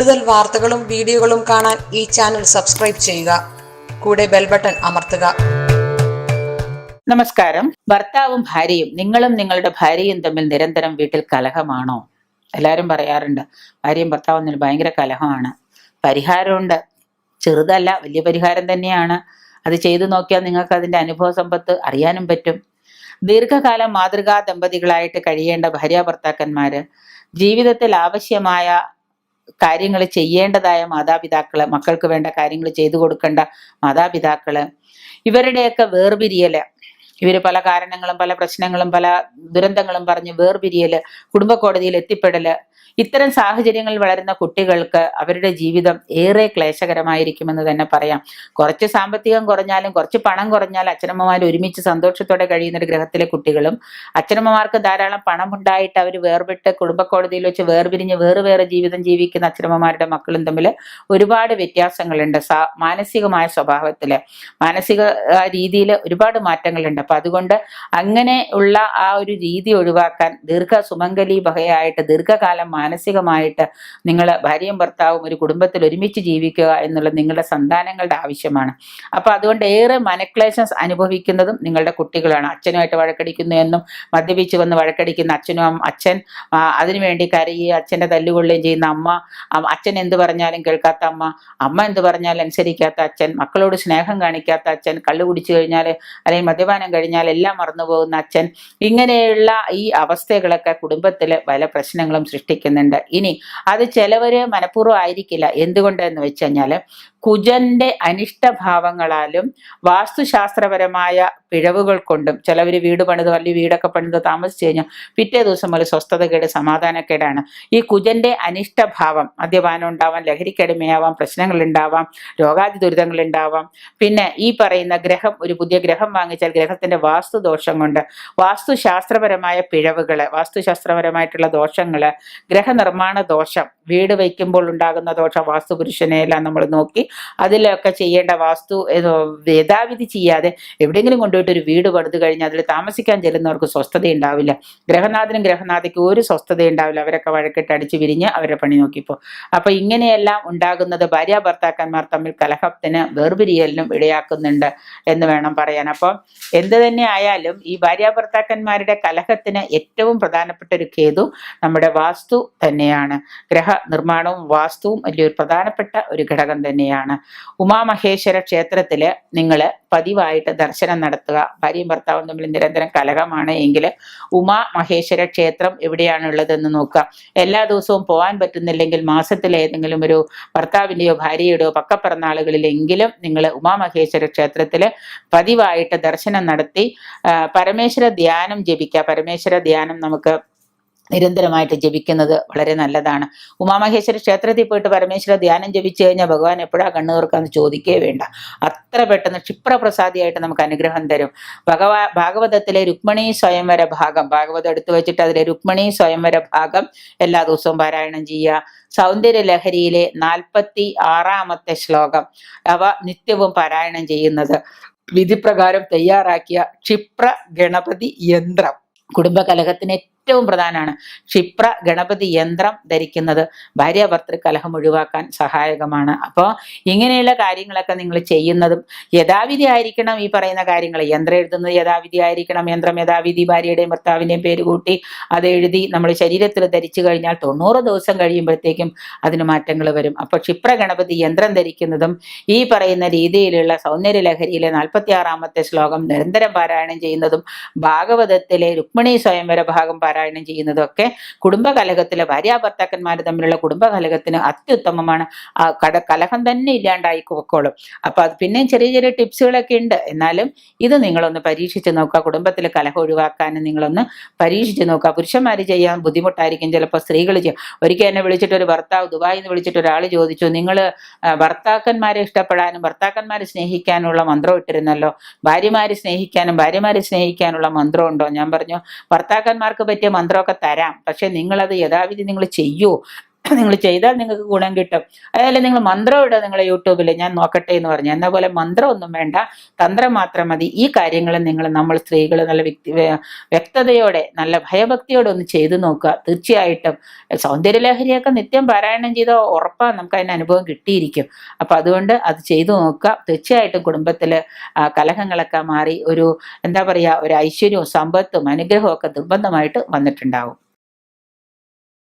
കൂടുതൽ വാർത്തകളും വീഡിയോകളും കാണാൻ ഈ ചാനൽ സബ്സ്ക്രൈബ് ചെയ്യുക. കൂടെ ബെൽ ബട്ടൺ അമർത്തുക. നമസ്കാരം. ഭർത്താവും ഭാര്യയും നിങ്ങളും നിങ്ങളുടെ ഭാര്യയും തമ്മിൽ നിരന്തരം വീട്ടിൽ കലഹമാണോ? എല്ലാവരും പറയാറുണ്ട് ഭാര്യയും ഭർത്താവും തമ്മിൽ ഭയങ്കര കലഹമാണ്. പരിഹാരമുണ്ട്. ചെറുതല്ല വലിയ പരിഹാരം തന്നെയാണ്. അത് ചെയ്തു നോക്കിയാൽ നിങ്ങൾക്ക് അതിന്റെ അനുഭവ സമ്പത്ത് അറിയാനും പറ്റും. ദീർഘകാലം മാതൃകാ ദമ്പതികളായിട്ട് കഴിയേണ്ട ഭാര്യ ഭർത്താക്കന്മാര് ജീവിതത്തിൽ ആവശ്യമായ കാര്യങ്ങൾ ചെയ്യേണ്ടതായ മാതാപിതാക്കൾ മക്കൾക്ക് വേണ്ട കാര്യങ്ങൾ ചെയ്തു കൊടുക്കേണ്ട മാതാപിതാക്കൾ. ഇവരുടെയൊക്കെ വേർപിരിയൽ ഇവർ പല കാരണങ്ങളും പല പ്രശ്നങ്ങളും പല ദുരന്തങ്ങളും പറഞ്ഞ് വേർപിരിയൽ കുടുംബ കോടതിയിൽ എത്തിപ്പെടൽ ഇത്തരം സാഹചര്യങ്ങൾ വളരുന്ന കുട്ടികൾക്ക് അവരുടെ ജീവിതം ഏറെ ക്ലേശകരമായിരിക്കുമെന്ന് തന്നെ പറയാം. കുറച്ച് സാമ്പത്തികം കുറഞ്ഞാലും കുറച്ച് പണം കുറഞ്ഞാലും അച്ഛനമ്മമാർ ഒരുമിച്ച് സന്തോഷത്തോടെ കഴിയുന്ന ഒരു ഗ്രഹത്തിലെ കുട്ടികളും അച്ഛനമ്മമാർക്ക് ധാരാളം പണം ഉണ്ടായിട്ട് അവർ വേർപെട്ട് കുടുംബ കോടതിയിൽ വെച്ച് വേർപിരിഞ്ഞ് വേറെ വേറെ ജീവിതം ജീവിക്കുന്ന അച്ഛനമ്മമാരുടെ മക്കളും തമ്മിൽ ഒരുപാട് വ്യത്യാസങ്ങളുണ്ട് മാനസികമായ സ്വഭാവത്തിൽ മാനസിക രീതിയിൽ ഒരുപാട് മാറ്റങ്ങളുണ്ട്. അപ്പൊ അതുകൊണ്ട് അങ്ങനെ ഉള്ള ആ ഒരു രീതി ഒഴിവാക്കാൻ ദീർഘ സുമംഗലി ബഹയായിട്ട് ദീർഘകാലം മാനസികമായിട്ട് നിങ്ങൾ ഭാര്യയും ഭർത്താവും ഒരു കുടുംബത്തിൽ ഒരുമിച്ച് ജീവിക്കുക എന്നുള്ള നിങ്ങളുടെ സന്താനങ്ങളുടെ ആവശ്യമാണ്. അപ്പൊ അതുകൊണ്ട് ഏറെ മനക്ലേശം അനുഭവിക്കുന്നതും നിങ്ങളുടെ കുട്ടികളാണ്. അച്ഛനുമായിട്ട് വഴക്കടിക്കുന്നു എന്നും മദ്യപിച്ച് വന്ന് വഴക്കടിക്കുന്ന അച്ഛനും അച്ഛൻ അതിനുവേണ്ടി കരയുകയും അച്ഛന്റെ തല്ലുകൊള്ളുകയും ചെയ്യുന്ന അമ്മ അച്ഛൻ എന്ത് പറഞ്ഞാലും കേൾക്കാത്ത അമ്മ അമ്മ എന്ത് പറഞ്ഞാലും അനുസരിക്കാത്ത അച്ഛൻ മക്കളോട് സ്നേഹം കാണിക്കാത്ത അച്ഛൻ കള്ളു കുടിച്ചു കഴിഞ്ഞാൽ അല്ലെങ്കിൽ മദ്യപാനം കഴിഞ്ഞാൽ എല്ലാം മറന്നുപോകുന്ന അച്ഛൻ. ഇങ്ങനെയുള്ള ഈ അവസ്ഥകളൊക്കെ കുടുംബത്തിൽ പല പ്രശ്നങ്ങളും സൃഷ്ടിക്കുന്നുണ്ട്. ഇനി അത് ചിലവര് മനഃപൂർവം ആയിരിക്കില്ല. എന്തുകൊണ്ടെന്ന് വെച്ച് കഴിഞ്ഞാൽ കുജന്റെ അനിഷ്ടഭാവങ്ങളാലും വാസ്തുശാസ്ത്രപരമായ പിഴവുകൾ കൊണ്ടും ചിലവർ വീട് പണിത് വലിയ വീടൊക്കെ പണിത് താമസിച്ചു കഴിഞ്ഞാൽ പിറ്റേ ദിവസം സ്വസ്ഥത സ്വസ്ഥതകേട് സമാധാനക്കേടാണ്. ഈ കുജന്റെ അനിഷ്ടഭാവം മദ്യപാനം ഉണ്ടാവാം ലഹരിക്കടിമയാവാം പ്രശ്നങ്ങൾ ഉണ്ടാവാം രോഗാതി ദുരിതങ്ങൾ ഉണ്ടാവാം പിന്നെ ഈ പറയുന്ന ഗ്രഹം ഒരു പുതിയ ഗ്രഹം വാങ്ങിച്ചാൽ ഗ്രഹത്തിന്റെ വാസ്തുദോഷം കൊണ്ട് വാസ്തുശാസ്ത്രപരമായ പിഴവുകൾ വാസ്തുശാസ്ത്രപരമായിട്ടുള്ള ദോഷങ്ങൾ ഗ്രഹനിർമ്മാണ ദോഷം വീട് വയ്ക്കുമ്പോൾ ഉണ്ടാകുന്ന ദോഷം വാസ്തുപുരുഷനെ എല്ലാം നമ്മൾ നോക്കി അതിലൊക്കെ ചെയ്യേണ്ട വാസ്തു വേദാവിധി ചെയ്യാതെ എവിടെയെങ്കിലും കൊണ്ടുപോയിട്ട് ഒരു വീട് പടുത്തു കഴിഞ്ഞാൽ അതിൽ താമസിക്കാൻ ചെല്ലുന്നവർക്ക് സ്വസ്ഥത ഉണ്ടാവില്ല ഗ്രഹനാഥനും ഗ്രഹനാഥയ്ക്ക് ഒരു സ്വസ്ഥത ഉണ്ടാവില്ല അവരൊക്കെ വഴക്കിട്ട് അടിച്ച് വിരിഞ്ഞ് അവരുടെ പണി നോക്കിപ്പോ. അപ്പോൾ ഇങ്ങനെയെല്ലാം ഉണ്ടാകുന്നത് ഭാര്യ ഭർത്താക്കന്മാർ തമ്മിൽ കലഹത്തിന് വേർപിരിയലിനും ഇടയാക്കുന്നുണ്ട് എന്ന് വേണം പറയാൻ. അപ്പം എന്ത് തന്നെ ആയാലും ഈ ഭാര്യാഭർത്താക്കന്മാരുടെ കലഹത്തിന് ഏറ്റവും പ്രധാനപ്പെട്ട ഒരു കേതു നമ്മുടെ വാസ്തു തന്നെയാണ്. ഗ്രഹ നിർമ്മാണവും വാസ്തുവും വലിയൊരു പ്രധാനപ്പെട്ട ഒരു ഘടകം തന്നെയാണ്. ഉമാമഹേശ്വര ക്ഷേത്രത്തിൽ നിങ്ങൾ പതിവായിട്ട് ദർശനം നടത്തുക. ഭാര്യയും ഭർത്താവും തമ്മിൽ നിരന്തരം കലഹമാണ് എങ്കിൽ ഉമാ മഹേശ്വര ക്ഷേത്രം എവിടെയാണുള്ളതെന്ന് നോക്കുക. എല്ലാ ദിവസവും പോകാൻ പറ്റുന്നില്ലെങ്കിൽ മാസത്തിൽ ഏതെങ്കിലും ഒരു ഭർത്താവിന്റെയോ ഭാര്യയുടെയോ പക്കപ്പിറന്നാളുകളിലെങ്കിലും നിങ്ങൾ ഉമാമഹേശ്വര ക്ഷേത്രത്തിൽ പതിവായിട്ട് ദർശനം നടത്തി പരമേശ്വര ധ്യാനം ജപിക്കുക പരമേശ്വര ധ്യാനം നമുക്ക് നിരന്തരമായിട്ട് ജപിക്കുന്നത് വളരെ നല്ലതാണ്. ഉമാമഹേശ്വര ക്ഷേത്രത്തിൽ പോയിട്ട് പരമേശ്വര ധ്യാനം ജപിച്ചു കഴിഞ്ഞാൽ ഭഗവാൻ എപ്പോഴാ കണ്ണു തുറക്കാന്ന് ചോദിക്കേ വേണ്ട. അത്ര പെട്ടെന്ന് ക്ഷിപ്രപ്രസാദിയായിട്ട് നമുക്ക് അനുഗ്രഹം തരും. ഭഗവാ ഭാഗവതത്തിലെ രുക്മിണി സ്വയംവര ഭാഗം ഭാഗവതം എടുത്തു വെച്ചിട്ട് അതിലെ രുക്മിണി സ്വയംവര ഭാഗം എല്ലാ ദിവസവും പാരായണം ചെയ്യുക. സൗന്ദര്യ ലഹരിയിലെ നാൽപ്പത്തി ആറാമത്തെ ശ്ലോകം അവ നിത്യവും പാരായണം ചെയ്യുന്നത്. വിധിപ്രകാരം തയ്യാറാക്കിയ ക്ഷിപ്ര ഗണപതി യന്ത്രം. കുടുംബകലഹത്തിന് ഏറ്റവും പ്രധാനമാണ് ക്ഷിപ്ര ഗണപതി യന്ത്രം ധരിക്കുന്നത് ഭാര്യ ഭർത്തൃ കലഹം ഒഴിവാക്കാൻ സഹായകമാണ്. അപ്പോൾ ഇങ്ങനെയുള്ള കാര്യങ്ങളൊക്കെ നിങ്ങൾ ചെയ്യുന്നതും യഥാവിധി ആയിരിക്കണം ഈ പറയുന്ന കാര്യങ്ങൾ. യന്ത്രം എഴുതുന്നത് യഥാവിധി ആയിരിക്കണം. യന്ത്രം യഥാവിധി ഭാര്യയുടെയും ഭർത്താവിന്റെയും പേര് കൂട്ടി അത് എഴുതി നമ്മൾ ശരീരത്തിൽ ധരിച്ചു കഴിഞ്ഞാൽ തൊണ്ണൂറ് ദിവസം കഴിയുമ്പോഴത്തേക്കും അതിന് മാറ്റങ്ങൾ വരും. അപ്പോൾ ക്ഷിപ്ര ഗണപതി യന്ത്രം ധരിക്കുന്നതും ഈ പറയുന്ന രീതിയിലുള്ള സൗന്ദര്യ ലഹരിയിലെ നാൽപ്പത്തി ആറാമത്തെ ശ്ലോകം നിരന്തരം പാരായണം ചെയ്യുന്നതും ഭാഗവതത്തിലെ രുക്മിണി സ്വയംവര ഭാഗം പാരായണം ചെയ്യുന്നതൊക്കെ കുടുംബകലഹത്തിലെ ഭാര്യ ഭർത്താക്കന്മാർ തമ്മിലുള്ള കുടുംബകലഹത്തിന് അത്യുത്തമമാണ്. കട കലഹം തന്നെ ഇല്ലാണ്ടായി പോക്കോളും. അപ്പൊ അത് പിന്നെയും ചെറിയ ചെറിയ ടിപ്സുകളൊക്കെ ഉണ്ട്. എന്നാലും ഇത് നിങ്ങളൊന്ന് പരീക്ഷിച്ച് നോക്കുക. കുടുംബത്തിൽ കലഹം ഒഴിവാക്കാനും നിങ്ങളൊന്ന് പരീക്ഷിച്ച് നോക്കുക. പുരുഷന്മാർ ചെയ്യാൻ ബുദ്ധിമുട്ടായിരിക്കും ചിലപ്പോൾ സ്ത്രീകൾ ചെയ്യും. ഒരിക്കൽ എന്നെ വിളിച്ചിട്ട് ഒരു ഭർത്താവ് ദുബായിൽ വിളിച്ചിട്ട് ഒരാൾ ചോദിച്ചു നിങ്ങൾ ഭർത്താക്കന്മാരെ ഇഷ്ടപ്പെടാനും ഭർത്താക്കന്മാരെ സ്നേഹിക്കാനുള്ള മന്ത്രം ഇട്ടിരുന്നല്ലോ? ഭാര്യമാരെ സ്നേഹിക്കാനും ഭാര്യമാരെ സ്നേഹിക്കാനുള്ള മന്ത്രം ഉണ്ടോ? ഞാൻ പറഞ്ഞു ഭർത്താക്കന്മാർക്ക് പറ്റിയ മന്ത്രമൊക്കെ തരാം. പക്ഷെ നിങ്ങളത് യഥാവിധി നിങ്ങൾ ചെയ്യൂ. നിങ്ങൾ ചെയ്താൽ നിങ്ങൾക്ക് ഗുണം കിട്ടും. അതായത് നിങ്ങൾ മന്ത്രം ഇടുക നിങ്ങളെ യൂട്യൂബിൽ. ഞാൻ നോക്കട്ടെ എന്ന് പറഞ്ഞു. എന്ന പോലെ മന്ത്രമൊന്നും വേണ്ട. തന്ത്രം മാത്രം മതി. ഈ കാര്യങ്ങൾ നിങ്ങൾ നമ്മൾ സ്ത്രീകൾ നല്ല വ്യക്തി വ്യക്തതയോടെ നല്ല ഭയഭക്തിയോടെ ഒന്ന് ചെയ്തു നോക്കുക. തീർച്ചയായിട്ടും. സൗന്ദര്യലഹരിയൊക്കെ നിത്യം പാരായണം ചെയ്തോ ഉറപ്പാണ് നമുക്ക് അതിന് അനുഭവം കിട്ടിയിരിക്കും. അപ്പം അതുകൊണ്ട് അത് ചെയ്തു നോക്കുക. തീർച്ചയായിട്ടും കുടുംബത്തിൽ കലഹങ്ങളൊക്കെ മാറി ഒരു എന്താ പറയുക ഒരു ഐശ്വര്യവും സമ്പത്തും അനുഗ്രഹവും ഒക്കെ നിർബന്ധമായിട്ട് വന്നിട്ടുണ്ടാവും.